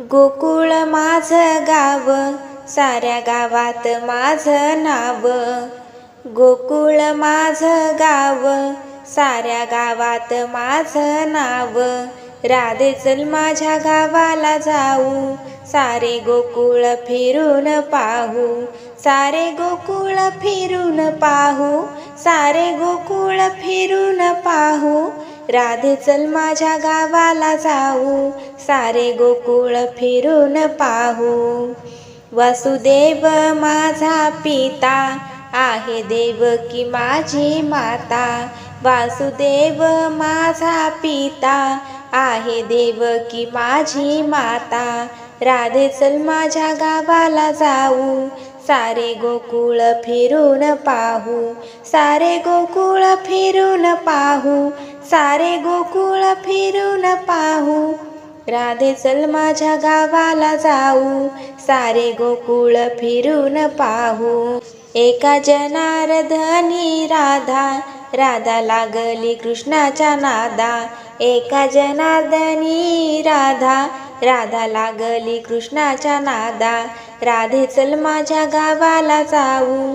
गोकुळ माझं गाव साऱ्या गावात माझं नाव. गोकुळ माझं गाव साऱ्या गावात माझं नाव. राधे चल माझ्या गावाला जाऊ सारे गोकुळ फिरून पाहू. सारे गोकुळ फिरून पाहू सारे गोकुळ फिरून पाहू. राधे चल माझ्या गावाला जाऊ सारे गोकुळ फिरून पाहू. वसुदेव माझा पिता आहे देव की माझी माता. वासुदेव माझा पिता आहे देव की माझी माता. राधे चल माझ्या गावाला जाऊ सारे गोकुळ फिरून पाहू. सारे गोकुळ फिरून पाहू. सारे गोकुळ फिरून पाहू. राधे चल माझ्या गावाला जाऊ. सारे गोकुळ फिरून पाहू. एका जनार्धनी राधा राधा लागली कृष्णाच्या नादा. एका जनार्दनी राधा राधा लागली कृष्णाच्या नादा. राधे चल माझ्या गावाला जाऊ.